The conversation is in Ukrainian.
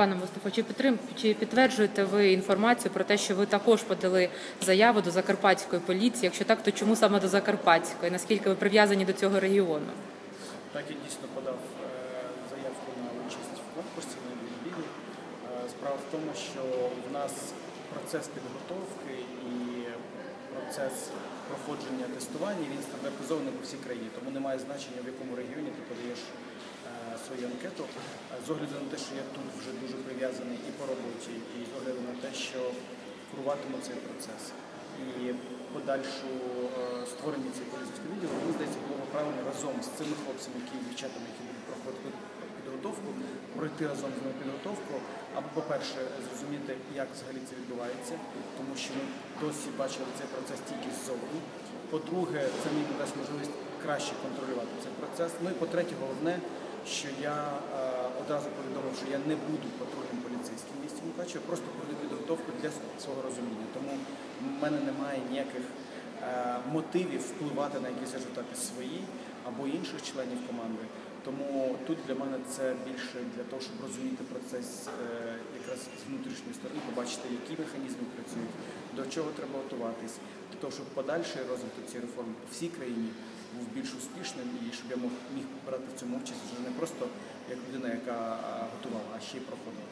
Пане Мустафо, чи підтрим чи підтверджуєте ви інформацію про те, що ви також подали заяву до закарпатської поліції? Якщо так, то чому саме до Закарпатської? Наскільки ви прив'язані до цього регіону? Так я дійсно подав е, заявку на участь в конкурсі на відбірі. Е, Справа в тому, що в нас процес підготовки і процес проходження тестування він стандартизований по всій країні, тому немає значення, в якому регіоні ти подаєш е, свою анкету. З огляду на те, що я тут вже дуже прив'язаний і по роботі, і з огляду на те, що куруватиму цей процес. І подальшу е, створення цієї поліцейської відділу, мені здається, було правильно разом з цими хлопцями, які дівчатами, які будуть проходити підготовку, пройти разом з ними підготовку, або, по-перше, зрозуміти, як взагалі це відбувається, тому що ми досі бачили цей процес тільки ззовні. По-друге, це мені дасть можливість краще контролювати цей процес. Ну і по-третє, головне, що я е, одразу повідомив, що я не буду патрульним поліцейським місті Мукачево, просто пройду підготовку для свого розуміння. Тому в мене немає ніяких е, мотивів впливати на якісь результати свої або інших членів команди. Тому тут для мене це більше для того, щоб розуміти процес е, якраз з внутрішньої сторони, побачити, які механізми працюють, до чого треба готуватись, для того, щоб подальший розвиток цієї реформи по всій країні був більш успішним і щоб я міг брати в цьому участь просто як людина, яка готувала, а ще й проходила.